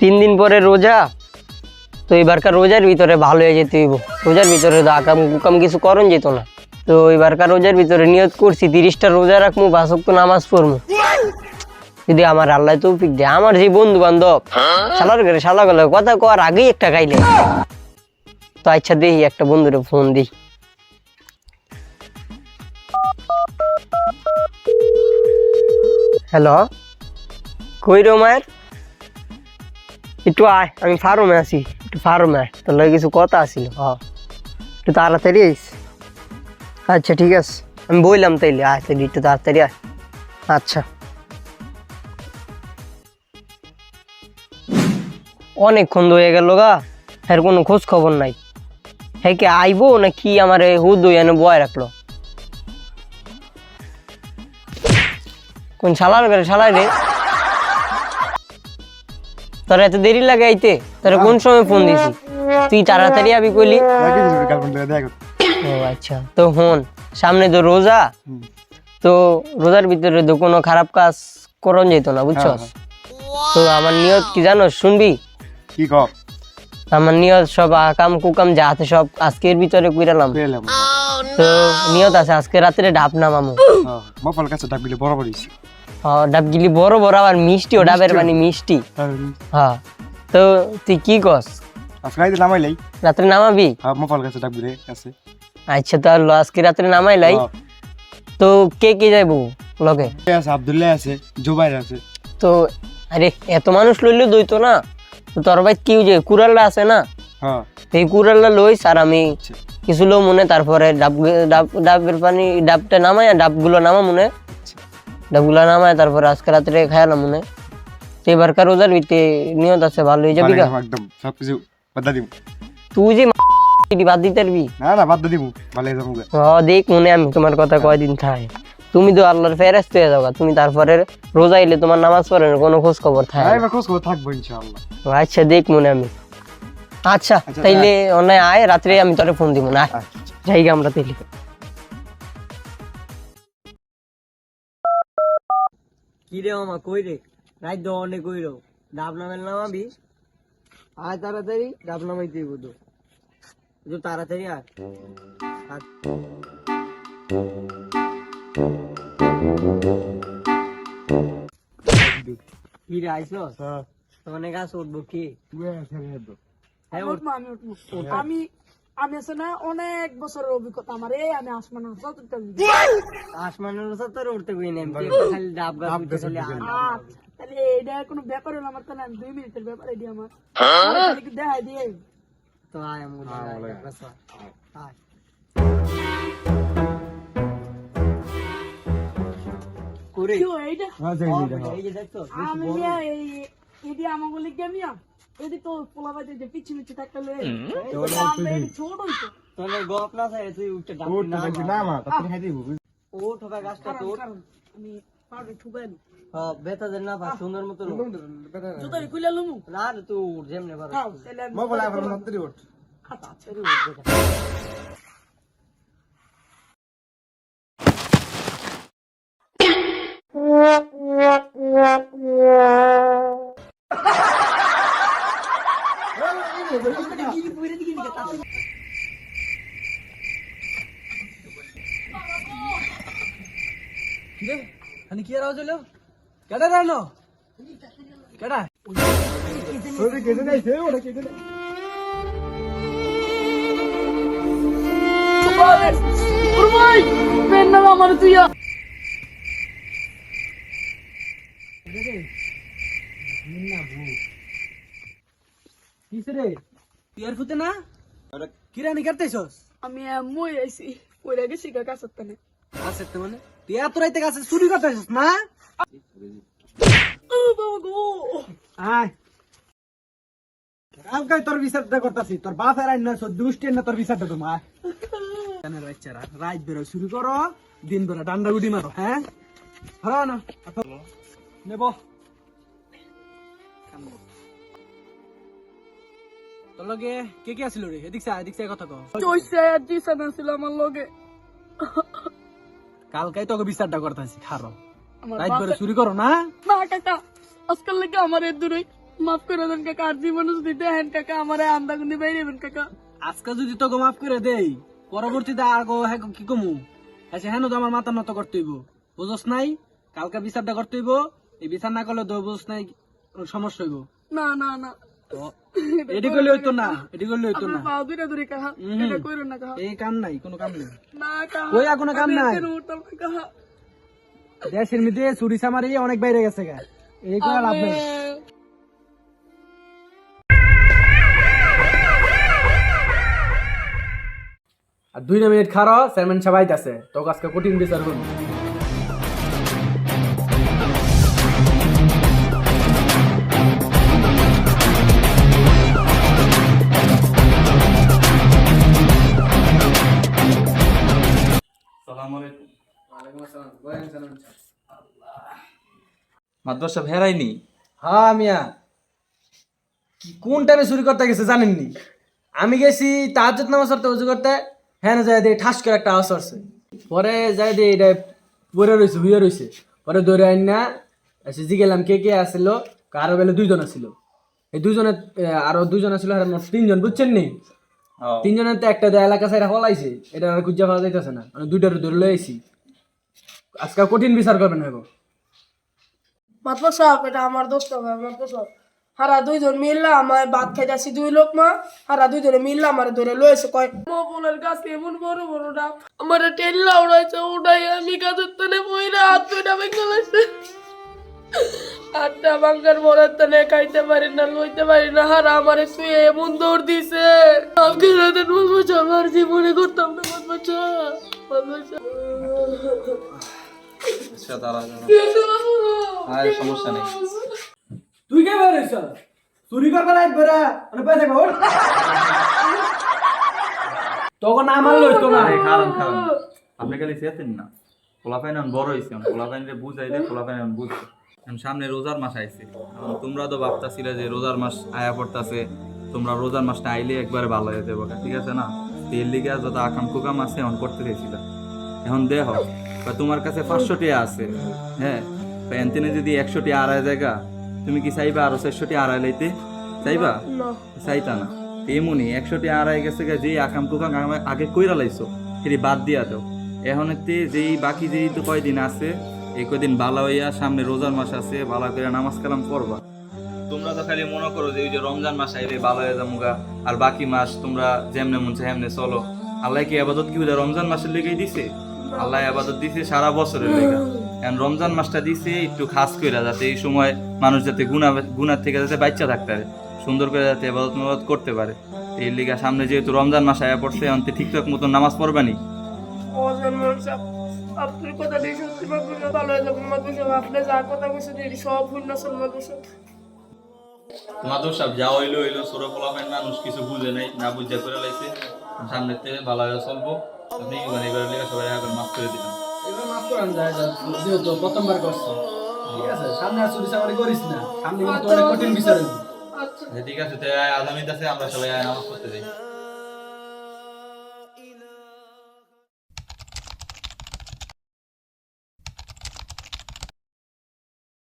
তিন দিন পরে রোজা? তো এবারকার রোজার ভিতরে ভালো হয়ে যেতে হইব। রোজার ভিতরে তো আকাম কুকাম কিছু করণ যেত না। তো এবারকার রোজার ভিতরে নিয়ত করছি, তিরিশটা রোজা রাখব বাসক তো নামাজ পড়ব যদি আমার আল্লাহ তৌফিক দেয়, আমার যে বন্ধু বান্ধব শালার করে শালা গেলে, কথা কওয়ার আগেই একটা খাইলে। তো আচ্ছা দেখি একটা বন্ধুরে ফোন দিই। হ্যালো? কই রো মায়ের? একটু আয়, আমি ফার্মে আছি, একটু ফার্মে আয়। লাগে কিছু কথা আসিল হ। একটু তাড়াতাড়ি আইস। আচ্ছা ঠিক আছে। আমি বললাম তাইলে, আয় তাইলে, একটু তাড়াতাড়ি আয়। আচ্ছা। অনেকক্ষণ হয়ে গেল গা এর কোনো খোঁজ খবর নাই। হ্যাঁ কি আইবো না কি আমার হুদ এনে বয় রাখল? কোন শালার করে শালাই রে? তোর এত দেরি লাগে আইতে তোর কোন সময় ফোন দিছি তুই তাড়াতাড়ি আবি কইলি। ও আচ্ছা। তো হন সামনে তো রোজা। তো রোজার ভিতরে তো কোনো খারাপ কাজ করন যেত না বুঝছস? তো আমার নিয়ত কি জানো শুনবি? কি কর আমার নিয়ত সব আকাম কুকাম যা আছে সব আজকের ভিতরে কইরালাম তো নিয়ত আছে আজকে রাত্রে ডাব নামামু। মফল কাছে ডাকবিলে বরাবর হইছে ও ডাব গিলি বড় বড় আবার মিষ্টি ও ডাবের পানি মিষ্টি। হ্যাঁ। তো তুই কি কস আজকে আইতে নামাইলাই রাত্রে নামাবি? হ্যাঁ মফল কাছে ডাকবিলে কাছে আচ্ছা তাহলে আজকে রাত্রে নামাইলাই তো কে কে যাইবো লগে? আছে? আব্দুল্লাহ আছে জুবাইর আছে। তো আরে এত মানুষ লইলে দইতো না। তো তোর ভাই কি যে কুড়ালটা আছে না? হ্যাঁ। এই কুড়ালটা লইস আর আমি কিছু লো মনে তারপরে ডাব ডাব ডাবের পানি ডাবটা নামাই আর ডাবগুলো নামা মনে। ডাবগুলো নামায় তারপরে আজকে রাত্রে খায়ালাম মনে তো এবারকার রোজার ভিতরে নিয়ত আছে ভালো হয়ে যাবি একদম সবকিছু বাদ দিব তুই যে বাদ দিতে পারবি? না না বাদ দিব ভালো যাব ও দেখ মনে আমি তোমার কথা কয়দিন থাই। তুমি তো আল্লাহর ফেরেস্ত হয়ে যাও তুমি তারপরে রোজা এলে তোমার নামাজ পড়ে না কোনো খোঁজ খবর থাকে হ্যাঁ খোঁজ খবর থাকব ইনশাআল্লাহ। আচ্ছা দেখ মনে আমি। আচ্ছা আচ্ছা, তাইলে অনেক আয় রাত্রে আমি তোরে ফোন দিব না। আচ্ছা। যাই গে আমরা তাইলে। কি রে মামা কই রে রাত দো অনেক কই রো ডাব নামের নামাবি আয় তাড়াতাড়ি ডাব নামাই দিব তো তাড়াতাড়ি আচ্ছা। কি রে আইসো হ্যাঁ। তোমার গাছ উঠবো কি? তুই তো হ্যাঁ আমি উঠবো, আমি। আমি আমি আছে না অনেক বছরের অভিজ্ঞতা আমার। এই আমি আসমান চতুর্থ আসমানের সাথে উঠতে কই না খালি ডাব গাছ খালি আচ্ছা তাহলে এটা কোনো ব্যাপার হলো আমার? তাহলে দুই মিনিটের ব্যাপার এটি আমার। আমার দেখাই দিয়ে তো আয় আমি আয়। আয়। করে। কি এইটা? হ্যাঁ এই যে দেখছ আমি এই এটি আমার বলি এটি তো পোলা যে পিছি মিছি থাকতে লয়ে ছোট হইতো তোর গপ না চাই তুই উঠতে ডাক না না মা তখন খাই দিব ও ঠোকা গাছটা তোর আমি পাউডার ঠুকাই হ্যাঁ বেতা দেন না ভাই সুন্দর মতো লোক। খুলে লুমু? না তুই যেমনে পারো। আচ্ছা అని কি রাও চলো কেডা রানো কেডা? ওরে কেটে নাইছে ওরে কেটে নাই। ভাই পেন না আমার তুই কিসে রে? তুই আর ফুতে না? কি রানি করতেছস আমি মই আইছি কইরা গেছি কাকা সত্তানে আছে তো মানে? তুই এত রাইতে কাছে চুরি করতেছস না? ও বাবা গো! আয়। কাল কাই তোর বিচারটা করতাছি তোর বাপ আর আইন নয় দুষ্টি না তোর বিচারটা তোমার কানের বাচ্চারা রাত বেরো শুরু করো দিন বেরো ডান্ডা গুটি মারো হ্যাঁ? হরা না। নেব। তোর লগে কে কে আসিল রে? এদিক সা এদিক সা কথা কও আমার লগে। কালকাই তোকে বিচারটা করতেছি খারো। বেরো বাপে- চুরি করো না? না কাকা আজকাল লেগে আমার দূরে। মাফ করে দেন কাকা আর যদি কাকা আমার আন্দাগুনি বাইরেবেন কাকা। আজকে যদি তোকে মাফ করে দেই পরবর্তীতে আর গো হ্যাঁ কি কমু? আচ্ছা হ্যাঁ তো আমার মাথা নত করতে হইব। বুঝস নাই? কালকে বিচারটা করতে হইব। এই বিচার না করলে তো বুঝস নাই সমস্যা হইব। না না না। তো এটি করলে হইতো না করলে হইতো না। পা কাহা। এটা কইরো না কাহা? এই কাম নাই কোনো কাম নেই। না কাহা। কই কোনো কাম নাই? দেশের মধ্যে চুরি চামারি অনেক বাইরে গেছে গা। এই করে লাভ নেই। আর দুই মিনিট খারো চেয়ারম্যান সাহেব আছে তো আজকে কঠিন বিচার করব। মাদ্রাসা সাহেব হেরাইনি হ্যাঁ মিয়া। কি কোন টাইমে চুরি করতে গেছে জানেননি? আমি গেছি তাহাজুদ নামাজ পড়তে উজু করতে হ্যাঁ না যাই দিয়ে ঠাস করে একটা আওয়াজ আসছে। পরে যাই দিয়ে এটা পরে রয়েছে হুইয়ে রয়েছে পরে দৌড়ে আইন না এসে জিগেলাম কে কে আসছিল কারও বেলে দুইজন আসছিল এই দুইজনে আরও দুইজন আসছিল আর মোট তিনজন বুঝছেন নি? তিনজনের তো একটা দেয়া এলাকা সাইড হলাইছে এটা আর খুঁজে পাওয়া যাইতেছে না। আমি দুইটার ধরে লই আইছি। আজকে কঠিন বিচার করবেন হইব। মাতবা সাহেব এটা আমার দোস্ত ভাই মাতবা সাহেব হারা দুইজন মিললা আমার ভাত খাইতেছি দুই লোক মা। হারা দুইজনে মিললা, আমার ধরে লয়েছে কয়, মফুলের গাছ এমন বড় বড় ডাব? আমার টেল্লা উড়াইছে, উড়াই আমি গাছের তলে বইরা হাত দুইটা ভেঙে লাগছে আটটা বাঙ্গার বড়ার তলে খাইতে পারি না, লইতে পারি না। হারা আমার শুয়ে এমন দৌড় দিছে। আমাকে রাতের মাতবা আমার জীবনে করতাম না মাতবা সাহেব মাতবা সাহেব আচ্ছা আর সমস্যা নেই। তুই কে বের হইছ চুরি করবার আইব বেরা মানে পয়সা খাওয়ার তখন আমার লইতো না আপনি খালি চেতেন না। পোলাপাইন বড় পোলাপাইনরে পোলাপাইন এখন বুঝছে সামনে রোজার মাস আইছে। তোমরা তো ভাবতাছিলে যে রোজার মাস আয়া পড়তাছে। তোমরা রোজার মাসটা আইলে একবারে ভালো হয়ে যাবে। ঠিক আছে না? তেল লিগে যত আকাম কুকাম আছে এখন করতে চাইছিল। এখন দেহ বা তোমার কাছে পাঁচশো টিয়া আছে হ্যাঁ? এনতেনে যদি একশো টিয়া আড়াই জায়গা তুমি কি চাইবা আরও চারশো টিয়া আড়াই লাইতে? চাইবা? চাইতা না। এমনি একশোটি আড়াই গেছে যেই আকাম কুকাম আগে- কইরা লাইছো সেটি বাদ দিয়া দাও। এখন এতে যেই বাকি যেই তো কয়দিন আছে এই কয়দিন ভালো হইয়া সামনে রোজার মাস আছে ভালো করে নামাজ কালাম করবা তোমরা তো খালি মনে করো যে ওই যে রমজান মাস আইলে ভালো হয়ে যামুগা আর বাকি মাস তোমরা যেমনে মন চায় হেমনে চলো। আল্লাহ কি আবাদত কি রমজান মাসের লেগেই দিছে? আল্লাহ আবাদত দিছে সারা বছরের লেগে। এখন রমজান মাসটা দিছে একটু খাস কইরা যাতে এই সময় মানুষ যাতে গুণা গুণার থেকে যাতে বাচ্চা থাকতে পারে সুন্দর করে যাতে আবাদত মাবাদত করতে পারে। এই লিগা সামনে যেহেতু রমজান মাস আয়া পড়ছে অন্তে ঠিকঠাক মতন নামাজ পড়বানি ওজন আপনার কথা দিয়ে সত্যি ভালো হয়ে যাবে আপনি যা কথা কইছেন সব ভুল সব মাগুলো মাধব সাহেব যা হইল হইল ফলাফেন মানুষ কিছু বুঝে নাই না বুঝে করে লাইছে। সামনে থেকে ভালো হয়ে চলবো। আপনি মানে এবার লেগে সবাই এখন মাফ করে দিলাম এবার মাফ করান যায় যেহেতু প্রথমবার করছ ঠিক আছে সামনে আর চুরি চামারি করিস না। সামনে কিন্তু অনেক কঠিন বিচার হইব আচ্ছা। ঠিক আছে তো আজামিত আছে আমরা সবাই নামাজ করতে যাই।